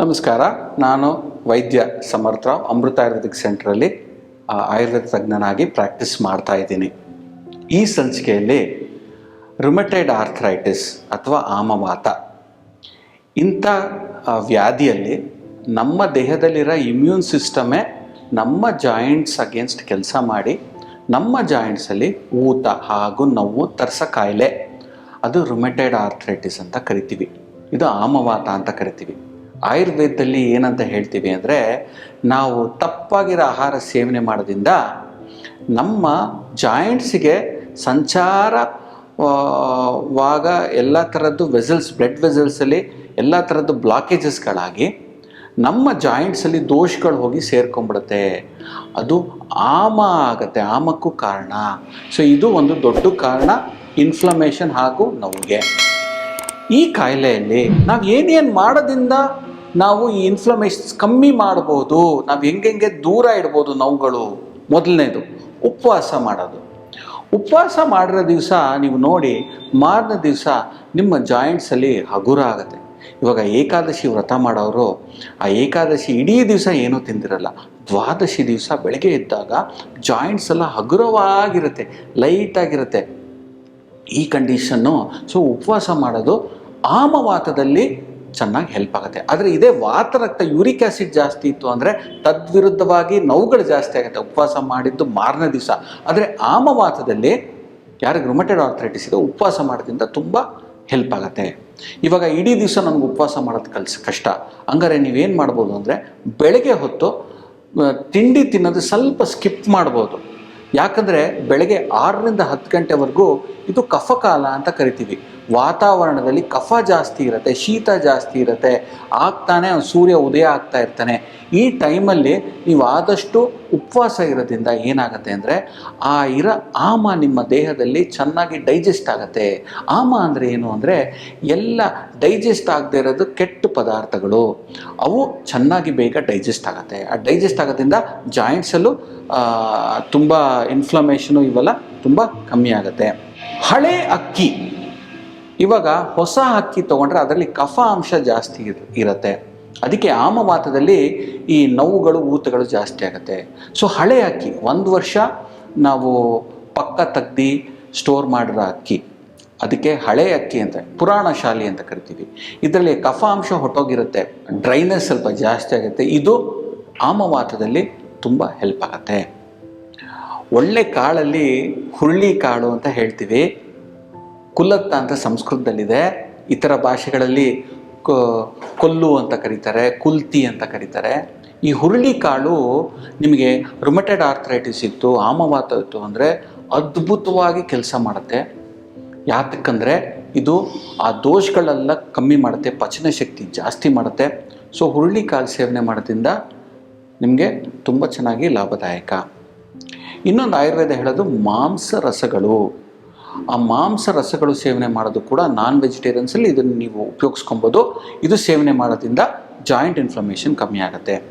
ನಮಸ್ಕಾರ. ನಾನು ವೈದ್ಯ ಸಮರ್ಥ ಅಮೃತ ಆಯುರ್ವೇದಿಕ್ ಸೆಂಟ್ರಲ್ಲಿ ಆಯುರ್ವೇದ ತಜ್ಞನಾಗಿ ಪ್ರಾಕ್ಟೀಸ್ ಮಾಡ್ತಾ ಇದ್ದೀನಿ. ಈ ಸಂಚಿಕೆಯಲ್ಲಿ ರುಮೆಟೈಡ್ ಆರ್ಥರೈಟಿಸ್ ಅಥವಾ ಆಮವಾತ, ಇಂಥ ವ್ಯಾಧಿಯಲ್ಲಿ ನಮ್ಮ ದೇಹದಲ್ಲಿರೋ ಇಮ್ಯೂನ್ ಸಿಸ್ಟಮೇ ನಮ್ಮ ಜಾಯಿಂಟ್ಸ್ ಅಗೇನ್ಸ್ಟ್ ಕೆಲಸ ಮಾಡಿ, ನಮ್ಮ ಜಾಯಿಂಟ್ಸಲ್ಲಿ ಊತ, ಹಾಗೂ ನೋವು ತರ್ಸ ಕಾಯಿಲೆ. ಅದು ರುಮೆಟೈಡ್ ಆರ್ಥರೈಟಿಸ್ ಅಂತ ಕರಿತೀವಿ. ಇದು ಆಮವಾತ ಅಂತ ಕರಿತೀವಿ. ಆಯುರ್ವೇದದಲ್ಲಿ ಏನಂತ ಹೇಳ್ತೀವಿ ಅಂದರೆ ನಾವು ತಪ್ಪಾಗಿರೋ ಆಹಾರ ಸೇವನೆ ಮಾಡೋದ್ರಿಂದ ನಮ್ಮ ಜಾಯಿಂಟ್ಸಿಗೆ ಸಂಚಾರ ವಾಗ ಎಲ್ಲ ಥರದ್ದು ವೆಸಲ್ಸ್, ಬ್ಲಡ್ ವೆಸಲ್ಸಲ್ಲಿ ಎಲ್ಲ ಥರದ್ದು ಬ್ಲಾಕೇಜಸ್ಗಳಾಗಿ ನಮ್ಮ ಜಾಯಿಂಟ್ಸಲ್ಲಿ ದೋಷಗಳು ಹೋಗಿ ಸೇರ್ಕೊಂಡ್ಬಿಡುತ್ತೆ. ಅದು ಆಮ ಆಗತ್ತೆ, ಆಮಕ್ಕೂ ಕಾರಣ. ಸೊ ಇದು ಒಂದು ದೊಡ್ಡ ಕಾರಣ ಇನ್ಫ್ಲಮೇಷನ್ ಹಾಗೂ ನೋವಿಗೆ. ಈ ಕಾಯಿಲೆಯಲ್ಲಿ ನಾವು ಏನೇನು ಮಾಡೋದ್ರಿಂದ ನಾವು ಈ ಇನ್ಫ್ಲಮೇಷನ್ಸ್ ಕಮ್ಮಿ ಮಾಡ್ಬೋದು, ನಾವು ಹೆಂಗೆಂಗೆ ದೂರ ಇಡ್ಬೋದು ನೋವುಗಳು? ಮೊದಲನೇದು, ಉಪವಾಸ ಮಾಡೋದು. ಉಪವಾಸ ಮಾಡಿರೋ ದಿವಸ ನೀವು ನೋಡಿ, ಮಾರನೇ ದಿವಸ ನಿಮ್ಮ ಜಾಯಿಂಟ್ಸಲ್ಲಿ ಹಗುರ ಆಗುತ್ತೆ. ಇವಾಗ ಏಕಾದಶಿ ವ್ರತ ಮಾಡೋರು, ಆ ಏಕಾದಶಿ ಇಡೀ ದಿವಸ ಏನೂ ತಿಂದಿರಲ್ಲ. ದ್ವಾದಶಿ ದಿವಸ ಬೆಳಗ್ಗೆ ಇದ್ದಾಗ ಜಾಯಿಂಟ್ಸ್ ಎಲ್ಲ ಹಗುರವಾಗಿರುತ್ತೆ ಲೈಟಾಗಿರುತ್ತೆ ಈ ಕಂಡೀಷನ್ನು ಸೊ ಉಪವಾಸ ಮಾಡೋದು, ಆಮವಾತದಲ್ಲಿ ಚೆನ್ನಾಗಿ ಹೆಲ್ಪ್ ಆಗುತ್ತೆ. ಆದರೆ ಇದೇ ವಾತ ರಕ್ತ ಯೂರಿಕ್ ಆ್ಯಸಿಡ್ ಜಾಸ್ತಿ ಇತ್ತು ಅಂದರೆ ತದ್ವಿರುದ್ಧವಾಗಿ ನೋವುಗಳು ಜಾಸ್ತಿ ಆಗುತ್ತೆ. ಉಪವಾಸ ಮಾಡಿದ್ದು ಮಾರನೇ ದಿವಸ. ಆದರೆ ಆಮವಾತದಲ್ಲಿ ಯಾರಿಗೆ ರುಮಟೆಡ್ ಆರ್ಥರೈಟಿಸ್ ಇದೆ, ಉಪವಾಸ ಮಾಡೋದ್ರಿಂದ ತುಂಬ ಹೆಲ್ಪ್ ಆಗುತ್ತೆ. ಇವಾಗ ಇಡೀ ದಿವಸ ನನಗೆ ಉಪವಾಸ ಮಾಡೋದು ಕಲ್ಸ ಕಷ್ಟ. ಹಂಗಾರೆ ನೀವೇನು ಮಾಡ್ಬೋದು ಅಂದರೆ ಬೆಳಗ್ಗೆ ಹೊತ್ತು ತಿಂಡಿ ತಿನ್ನೋದು ಸ್ವಲ್ಪ ಸ್ಕಿಪ್ ಮಾಡ್ಬೋದು. ಯಾಕಂದರೆ ಬೆಳಗ್ಗೆ ಆರರಿಂದ ಹತ್ತು ಗಂಟೆವರೆಗೂ ಇದು ಕಫಕಾಲ ಅಂತ ಕರಿತೀವಿ. ವಾತಾವರಣದಲ್ಲಿ ಕಫ ಜಾಸ್ತಿ ಇರುತ್ತೆ, ಶೀತ ಜಾಸ್ತಿ ಇರುತ್ತೆ, ಆಗ್ತಾನೆ ಸೂರ್ಯ ಉದಯ ಆಗ್ತಾ ಇರ್ತಾನೆ. ಈ ಟೈಮಲ್ಲಿ ನೀವು ಆದಷ್ಟು ಉಪವಾಸ ಇರೋದ್ರಿಂದ ಏನಾಗುತ್ತೆ ಅಂದರೆ ಆ ಇರೋ, ಆಮ ನಿಮ್ಮ ದೇಹದಲ್ಲಿ ಚೆನ್ನಾಗಿ ಡೈಜೆಸ್ಟ್ ಆಗುತ್ತೆ. ಆಮ ಅಂದರೆ ಏನು ಅಂದರೆ ಎಲ್ಲ ಡೈಜೆಸ್ಟ್ ಆಗದೆ ಇರೋದು ಕೆಟ್ಟ ಪದಾರ್ಥಗಳು. ಅವು ಚೆನ್ನಾಗಿ ಬೇಗ ಡೈಜೆಸ್ಟ್ ಆಗುತ್ತೆ. ಆ ಡೈಜೆಸ್ಟ್ ಆಗೋದ್ರಿಂದ ಜಾಯಿಂಟ್ಸಲ್ಲೂ ತುಂಬ ಇನ್ಫ್ಲಮೇಷನು ಇವೆಲ್ಲ ತುಂಬ ಕಮ್ಮಿ ಆಗುತ್ತೆ. ಹಳೆ ಅಕ್ಕಿ. ಇವಾಗ ಹೊಸ ಅಕ್ಕಿ ತೊಗೊಂಡ್ರೆ ಅದರಲ್ಲಿ ಕಫ ಅಂಶ ಜಾಸ್ತಿ ಇರ್- ಇರುತ್ತೆ. ಅದಕ್ಕೆ ಆಮವಾತದಲ್ಲಿ ಈ ನೋವುಗಳು, ಊತಗಳು ಜಾಸ್ತಿ ಆಗುತ್ತೆ. ಸೊ ಹಳೆ ಅಕ್ಕಿ ಒಂದು ವರ್ಷ ನಾವು ಪಕ್ಕ ತೆಗ್ದು ಸ್ಟೋರ್ ಮಾಡಿರೋ ಅಕ್ಕಿ ಅದಕ್ಕೆ ಹಳೆ ಅಕ್ಕಿ ಅಂತ, ಪುರಾಣ ಶಾಲಿ ಅಂತ ಕರಿತೀವಿ. ಇದರಲ್ಲಿ ಕಫ ಅಂಶ ಹೊಟ್ಟೋಗಿರುತ್ತೆ. ಡ್ರೈನೆಸ್ ಸ್ವಲ್ಪ ಜಾಸ್ತಿ ಆಗುತ್ತೆ. ಇದು ಆಮವಾತದಲ್ಲಿ ತುಂಬ ಹೆಲ್ಪ್ ಆಗುತ್ತೆ. ಒಳ್ಳೆ ಕಾಳಲ್ಲಿ ಹುರುಳಿ ಕಾಳು ಅಂತ ಹೇಳ್ತೀವಿ. ಕುಲ್ಲತ್ತ ಅಂತ ಸಂಸ್ಕೃತದಲ್ಲಿದೆ. ಇತರ ಭಾಷೆಗಳಲ್ಲಿ ಕೊಲ್ಲು ಅಂತ ಕರೀತಾರೆ, ಕುಲ್ತಿ ಅಂತ ಕರೀತಾರೆ. ಈ ಹುರುಳಿ ಕಾಳು ನಿಮಗೆ ರುಮಟೆಡ್ ಆರ್ಥರೈಟಿಸ್ ಇತ್ತು, ಆಮವಾತ ಇತ್ತು ಅಂದರೆ ಅದ್ಭುತವಾಗಿ ಕೆಲಸ ಮಾಡುತ್ತೆ. ಯಾತಕ್ಕಂದರೆ ಇದು ಆ ದೋಷಗಳೆಲ್ಲ ಕಮ್ಮಿ ಮಾಡುತ್ತೆ, ಪಚನ ಶಕ್ತಿ ಜಾಸ್ತಿ ಮಾಡುತ್ತೆ. ಸೊ ಹುರುಳಿ ಕಾಳು ಸೇವನೆ ಮಾಡೋದ್ರಿಂದ ನಿಮಗೆ ತುಂಬ ಚೆನ್ನಾಗಿ ಲಾಭದಾಯಕ. ಇನ್ನೊಂದು ಆಯುರ್ವೇದ ಹೇಳೋದು ಮಾಂಸ ರಸಗಳು ಆ ಮಾಂಸ ರಸಗಳು ಸೇವನೆ ಮಾಡೋದು ಕೂಡ ನಾನ್ ವೆಜಿಟೇರಿಯನ್ಸಲ್ಲಿ ಇದನ್ನು ನೀವು ಉಪಯೋಗಿಸ್ಕೊಬೋದು. ಇದು ಸೇವನೆ ಮಾಡೋದ್ರಿಂದ ಜಾಯಿಂಟ್ ಇನ್ಫ್ಲಮೇಷನ್ ಕಮ್ಮಿ ಆಗುತ್ತೆ.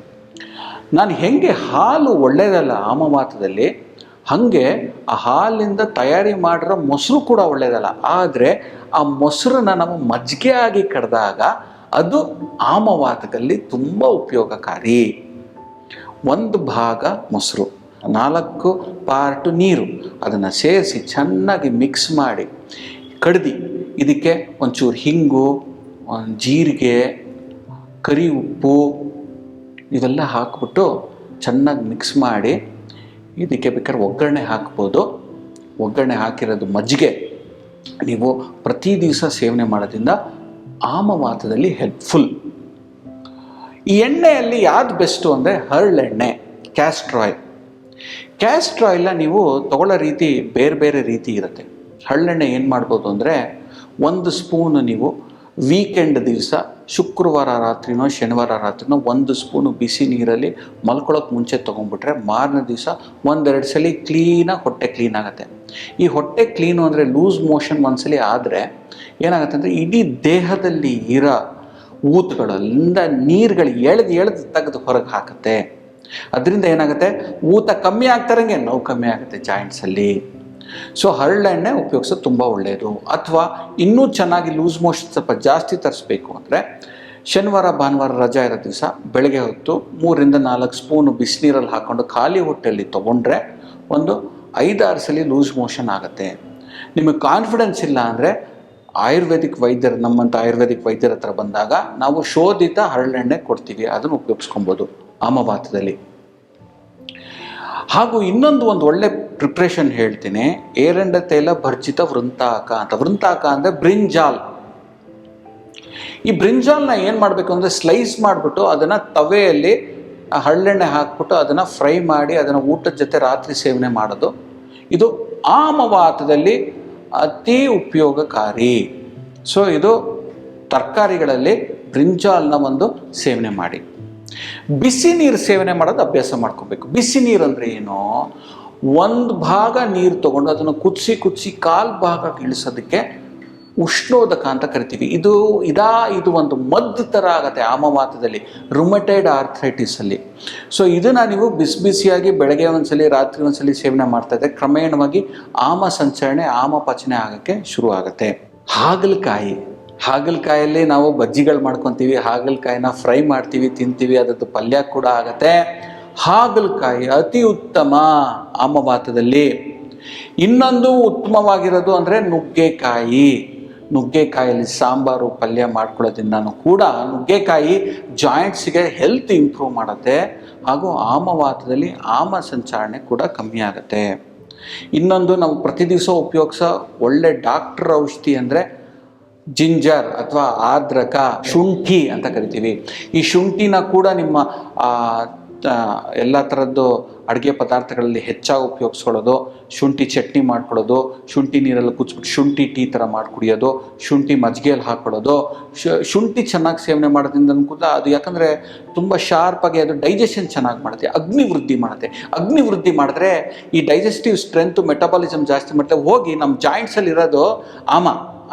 ನಾನು ಹೆಂಗೆ ಹಾಲು ಒಳ್ಳೆಯದಲ್ಲ ಆಮವಾತದಲ್ಲಿ ಹಾಗೆ ಆ ಹಾಲಿಂದ ತಯಾರಿ ಮಾಡಿರೋ ಮೊಸರು ಕೂಡ ಒಳ್ಳೆಯದಲ್ಲ ಆದರೆ ಆ ಮೊಸರನ್ನ ನಾವು ಮಜ್ಜಿಗೆ ಆಗಿ ಕಡ್ದಾಗ ಅದು ಆಮವಾತದಲ್ಲಿ ತುಂಬ ಉಪಯೋಗಕಾರಿ. ಒಂದು ಭಾಗ ಮೊಸರು. ನಾಲ್ಕು ಪಾರ್ಟು ನೀರು. ಅದನ್ನು ಸೇರಿಸಿ ಚೆನ್ನಾಗಿ ಮಿಕ್ಸ್ ಮಾಡಿ. ಕಡ್ದು, ಇದಕ್ಕೆ ಒಂಚೂರು ಹಿಂಗು ಒಂದು ಜೀರಿಗೆ, ಕರಿ ಉಪ್ಪು ಇದೆಲ್ಲ ಹಾಕ್ಬಿಟ್ಟು ಚೆನ್ನಾಗಿ ಮಿಕ್ಸ್ ಮಾಡಿ, ಇದಕ್ಕೆ ಬೇಕಾದ್ರೆ ಒಗ್ಗರಣೆ ಹಾಕ್ಬೋದು. ಒಗ್ಗರಣೆ ಹಾಕಿರೋದು ಮಜ್ಜಿಗೆ. ನೀವು ಪ್ರತಿ ದಿವಸ ಸೇವನೆ ಮಾಡೋದ್ರಿಂದ ಆಮವಾತದಲ್ಲಿ ಹೆಲ್ಪ್ಫುಲ್ ಈ ಎಣ್ಣೆಯಲ್ಲಿ ಯಾವ್ದು ಬೆಸ್ಟು ಅಂದರೆ ಹರಳೆಣ್ಣೆ ಕ್ಯಾಸ್ಟ್ರ್ ಆಯಿಲ್ ಕ್ಯಾಸ್ಟ್ರ್ ಆಯಿಲ್ನ ನೀವು ತಗೊಳ್ಳೋ ರೀತಿ ಬೇರೆ ಬೇರೆ ರೀತಿ ಇರುತ್ತೆ. ಹಳ್ಳೆಣ್ಣೆ ಏನು ಮಾಡ್ಬೋದು ಅಂದರೆ ಒಂದು ಸ್ಪೂನ್ ನೀವು ವೀಕೆಂಡ್ ದಿವಸ ಶುಕ್ರವಾರ ರಾತ್ರಿನೋ ಶನಿವಾರ ರಾತ್ರಿನೋ ಒಂದು ಸ್ಪೂನು ಬಿಸಿ ನೀರಲ್ಲಿ ಮಲ್ಕೊಳ್ಳೋಕೆ ಮುಂಚೆ ತೊಗೊಂಡ್ಬಿಟ್ರೆ ಮಾರನೇ ದಿವಸ ಒಂದೆರಡು ಸಲ ಕ್ಲೀನಾಗಿ ಹೊಟ್ಟೆ ಕ್ಲೀನ್ ಆಗುತ್ತೆ. ಈ ಹೊಟ್ಟೆ ಕ್ಲೀನು ಅಂದರೆ ಲೂಸ್ ಮೋಷನ್ ಒಂದ್ಸಲಿ ಆದರೆ ಏನಾಗುತ್ತೆ ಅಂದರೆ ಇಡೀ ದೇಹದಲ್ಲಿ ಇರೋ ಊತುಗಳಿಂದ ನೀರುಗಳು ಎಳೆದು ಎಳೆದು ತೆಗೆದು ಹೊರಗೆ ಹಾಕುತ್ತೆ. ಅದರಿಂದ ಏನಾಗುತ್ತೆ? ಊತ ಕಮ್ಮಿ ಆಗ್ತಾರಂಗೆ ನೋವು ಕಮ್ಮಿ ಆಗುತ್ತೆ ಜಾಯಿಂಟ್ಸಲ್ಲಿ ಸೊ ಹರಳೆಣ್ಣೆ ಉಪಯೋಗಿಸೋದು ತುಂಬ ಒಳ್ಳೆಯದು ಅಥವಾ ಇನ್ನೂ ಚೆನ್ನಾಗಿ ಲೂಸ್ ಮೋಷನ್ ಸ್ವಲ್ಪ ಜಾಸ್ತಿ ತರಿಸ್ಬೇಕು ಅಂದರೆ ಶನಿವಾರ, ಭಾನುವಾರ ರಜಾ ಇರೋ ದಿವಸ ಬೆಳಗ್ಗೆ ಹೊತ್ತು ಮೂರಿಂದ ನಾಲ್ಕು ಸ್ಪೂನು ಬಿಸಿನೀರಲ್ಲಿ ಹಾಕ್ಕೊಂಡು ಖಾಲಿ ಹೊಟ್ಟೆಯಲ್ಲಿ ತೊಗೊಂಡ್ರೆ ಒಂದು ಐದಾರು ಸಲ ಲೂಸ್ ಮೋಷನ್ ಆಗುತ್ತೆ. ನಿಮಗೆ ಕಾನ್ಫಿಡೆನ್ಸ್ ಇಲ್ಲ ಅಂದರೆ ಆಯುರ್ವೇದಿಕ್ ವೈದ್ಯರು, ನಮ್ಮಂಥ ಆಯುರ್ವೇದಿಕ್ ವೈದ್ಯರ ಹತ್ರ ಬಂದಾಗ ನಾವು ಶೋಧಿತ ಹರಳೆಣ್ಣೆ ಕೊಡ್ತೀವಿ, ಅದನ್ನು ಉಪಯೋಗಿಸ್ಕೊಬೋದು. ಆಮವಾತದಲ್ಲಿ. ಹಾಗೂ ಇನ್ನೊಂದು ಒಂದು ಒಳ್ಳೆ ಪ್ರಿಪ್ರೇಷನ್ ಹೇಳ್ತೀನಿ, ಏರಂಡ ತೈಲ ಭರ್ಜಿತ ವೃಂತಾಕ ಅಂತ. ವೃಂತಾಕ ಅಂದರೆ ಬ್ರಿಂಜಾಲ್. ಈ ಬ್ರಿಂಜಾಲ್ನ ಏನು ಮಾಡಬೇಕು ಅಂದರೆ ಸ್ಲೈಸ್ ಮಾಡಿಬಿಟ್ಟು ಅದನ್ನು ತವೆಯಲ್ಲಿ ಹಳ್ಳೆಣ್ಣೆ ಹಾಕ್ಬಿಟ್ಟು ಅದನ್ನು ಫ್ರೈ ಮಾಡಿ ಅದನ್ನು ಊಟದ ಜೊತೆ ರಾತ್ರಿ ಸೇವನೆ ಮಾಡೋದು. ಇದು ಆಮವಾತದಲ್ಲಿ ಅತಿ ಉಪಯೋಗಕಾರಿ. ಸೊ ಇದು ತರಕಾರಿಗಳಲ್ಲಿ ಬ್ರಿಂಜಾಲ್ನ ಒಂದು ಸೇವನೆ ಮಾಡಿ. ಬಿಸಿ ನೀರು ಸೇವನೆ ಮಾಡೋದು ಅಭ್ಯಾಸ ಮಾಡ್ಕೋಬೇಕು. ಬಿಸಿ ನೀರು ಅಂದರೆ ಏನು? ಒಂದು ಭಾಗ ನೀರು ತಗೊಂಡು ಅದನ್ನು ಕುದಿಸಿ ಕುದಿಸಿ ಕಾಲು ಭಾಗ ಇಳಿಸೋದಕ್ಕೆ ಉಷ್ಣೋದಕ ಅಂತ ಕರಿತೀವಿ. ಇದು ಇದಾ, ಇದು ಒಂದು ಮದ್ದು ಥರ ಆಗುತ್ತೆ ಆಮವಾತದಲ್ಲಿ ರುಮಟೈಡ್ ಆರ್ಥ್ರೈಟಿಸಲ್ಲಿ ಸೊ ಇದನ್ನು ನೀವು ಬಿಸಿ ಬಿಸಿಯಾಗಿ ಬೆಳಗ್ಗೆ ಒಂದ್ಸಲಿ, ರಾತ್ರಿ ಒಂದ್ಸಲಿ ಸೇವನೆ ಮಾಡ್ತಾ ಇದ್ದರೆ ಕ್ರಮೇಣವಾಗಿ ಆಮ ಸಂಚರಣೆ, ಆಮ ಪಚನೆ ಆಗೋಕ್ಕೆ ಶುರು ಆಗುತ್ತೆ ಹಾಗಲಕಾಯಿ. ಹಾಗಲಕಾಯಲ್ಲಿ ನಾವು ಬಜ್ಜಿಗಳು ಮಾಡ್ಕೊತೀವಿ, ಹಾಗಲಕಾಯಿನ ಫ್ರೈ ಮಾಡ್ತೀವಿ, ತಿಂತೀವಿ, ಅದರದ್ದು ಪಲ್ಯ ಕೂಡ ಆಗತ್ತೆ. ಹಾಗಲಕಾಯಿ ಅತಿ ಉತ್ತಮ ಆಮವಾತದಲ್ಲಿ. ಇನ್ನೊಂದು ಉತ್ತಮವಾಗಿರೋದು ಅಂದರೆ ನುಗ್ಗೆಕಾಯಿ. ನುಗ್ಗೆಕಾಯಲ್ಲಿ ಸಾಂಬಾರು, ಪಲ್ಯ ಮಾಡ್ಕೊಳ್ಳೋದ್ರಿಂದ ಕೂಡ ನುಗ್ಗೆಕಾಯಿ ಜಾಯಿಂಟ್ಸ್ಗೆ ಹೆಲ್ತ್ ಇಂಪ್ರೂವ್ ಮಾಡುತ್ತೆ ಹಾಗೂ ಆಮವಾತದಲ್ಲಿ ಆಮ ಸಂಚಾರಣೆ ಕೂಡ ಕಮ್ಮಿ ಆಗುತ್ತೆ. ಇನ್ನೊಂದು ನಾವು ಪ್ರತಿ ದಿವಸ ಉಪಯೋಗಿಸೋ ಒಳ್ಳೆ ಡಾಕ್ಟರ್ ಔಷಧಿ ಅಂದರೆ ಜಿಂಜರ್ ಅಥವಾ ಆದ್ರಕ ಶುಂಠಿ ಅಂತ ಕರಿತೀವಿ. ಈ ಶುಂಠಿನ ಕೂಡ ನಿಮ್ಮ ಎಲ್ಲ ಥರದ್ದು ಅಡುಗೆ ಪದಾರ್ಥಗಳಲ್ಲಿ ಹೆಚ್ಚಾಗಿ ಉಪಯೋಗಿಸ್ಕೊಳ್ಳೋದು. ಶುಂಠಿ ಚಟ್ನಿ ಮಾಡ್ಕೊಳ್ಳೋದು ಶುಂಠಿ ನೀರಲ್ಲಿ ಕುಚ್ಬಿಟ್ಟು ಶುಂಠಿ ಟೀ ಥರ ಮಾಡಿ ಕುಡಿಯೋದು ಶುಂಠಿ ಮಜ್ಜಿಗೆಯಲ್ಲಿ ಹಾಕ್ಕೊಳ್ಳೋದು ಶುಂಠಿ ಚೆನ್ನಾಗಿ ಸೇವನೆ ಮಾಡೋದ್ರಿಂದ ಕೂಡ ಅದು ಯಾಕಂದರೆ ತುಂಬ ಶಾರ್ಪಾಗಿ ಅದು ಡೈಜೆಷನ್ ಚೆನ್ನಾಗಿ ಮಾಡುತ್ತೆ, ಅಗ್ನಿ ವೃದ್ಧಿ ಮಾಡುತ್ತೆ. ಅಗ್ನಿ ವೃದ್ಧಿ ಮಾಡಿದ್ರೆ ಈ ಡೈಜೆಸ್ಟಿವ್ ಸ್ಟ್ರೆಂತು ಮೆಟಬಾಲಿಸಮ್ ಜಾಸ್ತಿ ಮಾಡುತ್ತೆ ಹೋಗಿ ನಮ್ಮ ಜಾಯಿಂಟ್ಸಲ್ಲಿ ಇರೋದು ಆಮ.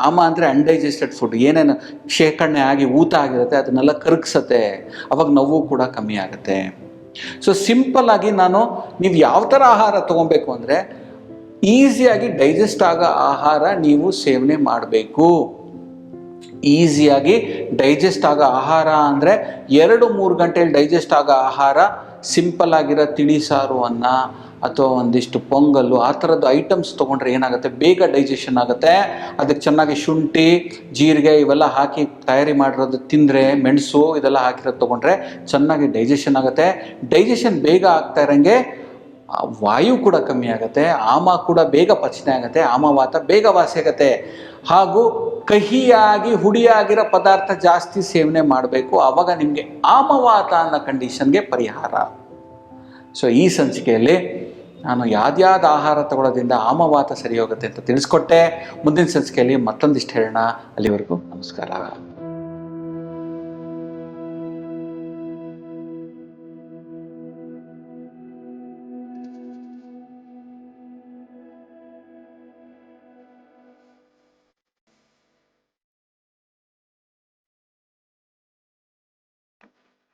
ಆಮ ಅಂದರೆ ಅನ್ಡೈಜೆಸ್ಟೆಡ್ ಫುಡ್ ಏನೇನು ಶೇಖರಣೆ ಆಗಿ ಊತ ಆಗಿರುತ್ತೆ, ಅದನ್ನೆಲ್ಲ ಕರಗಿಸತ್ತೆ. ಅವಾಗ ನೋವು ಕೂಡ ಕಮ್ಮಿ ಆಗುತ್ತೆ. ಸೊ ಸಿಂಪಲ್ ಆಗಿ ನಾನು ನೀವು ಯಾವ ಥರ ಆಹಾರ ತೊಗೊಬೇಕು ಅಂದರೆ ಈಸಿಯಾಗಿ ಡೈಜೆಸ್ಟ್ ಆಗೋ ಆಹಾರ ನೀವು ಸೇವನೆ ಮಾಡಬೇಕು. ಈಸಿಯಾಗಿ ಡೈಜೆಸ್ಟ್ ಆಗೋ ಆಹಾರ ಅಂದರೆ, ಎರಡು ಮೂರು ಗಂಟೆಯಲ್ಲಿ ಡೈಜೆಸ್ಟ್ ಆಗೋ ಆಹಾರ ಸಿಂಪಲ್ ಆಗಿರೋ ತಿಳಿಸಾರು ಅನ್ನ. ಅಥವಾ ಒಂದಿಷ್ಟು ಪೊಂಗಲ್ಲು ಆ ಥರದ್ದು ಐಟಮ್ಸ್ ತೊಗೊಂಡ್ರೆ ಏನಾಗುತ್ತೆ? ಬೇಗ ಡೈಜೆಷನ್ ಆಗುತ್ತೆ. ಅದಕ್ಕೆ ಚೆನ್ನಾಗಿ ಶುಂಠಿ, ಜೀರಿಗೆ ಇವೆಲ್ಲ ಹಾಕಿ ತಯಾರಿ ಮಾಡಿರೋದು ತಿಂದರೆ, ಮೆಣಸು ಇದೆಲ್ಲ ಹಾಕಿರೋದು ತೊಗೊಂಡ್ರೆ ಚೆನ್ನಾಗಿ ಡೈಜೆಷನ್ ಆಗುತ್ತೆ. ಡೈಜೆಷನ್ ಬೇಗ ಆಗ್ತಾ ಇರೋಂಗೆ ವಾಯು ಕೂಡ ಕಮ್ಮಿ ಆಗುತ್ತೆ. ಆಮ ಕೂಡ ಬೇಗ ಪಚನೆ ಆಗುತ್ತೆ. ಆಮವಾತ ಬೇಗ ವಾಸಿ ಆಗುತ್ತೆ. ಹಾಗೂ ಕಹಿಯಾಗಿ, ಹುಡಿಯಾಗಿರೋ ಪದಾರ್ಥ ಜಾಸ್ತಿ ಸೇವನೆ ಮಾಡಬೇಕು. ಆವಾಗ ನಿಮಗೆ ಆಮವಾತ ಅನ್ನೋ ಕಂಡೀಷನ್ಗೆ ಪರಿಹಾರ. ಸೊ ಈ ಸಂಚಿಕೆಯಲ್ಲಿ ನಾನು ಯಾವ್ದ್ಯಾವ್ದು ಆಹಾರ ತಗೊಳ್ಳೋದ್ರಿಂದ ಆಮವಾತ ಸರಿ ಹೋಗುತ್ತೆ ಅಂತ ತಿಳಿಸ್ಕೊಟ್ಟೆ. ಮುಂದಿನ ಸಂಚಿಕೆಯಲ್ಲಿ ಮತ್ತೊಂದಿಷ್ಟು ಹೇಳೋಣ. ಅಲ್ಲಿವರೆಗೂ ನಮಸ್ಕಾರ.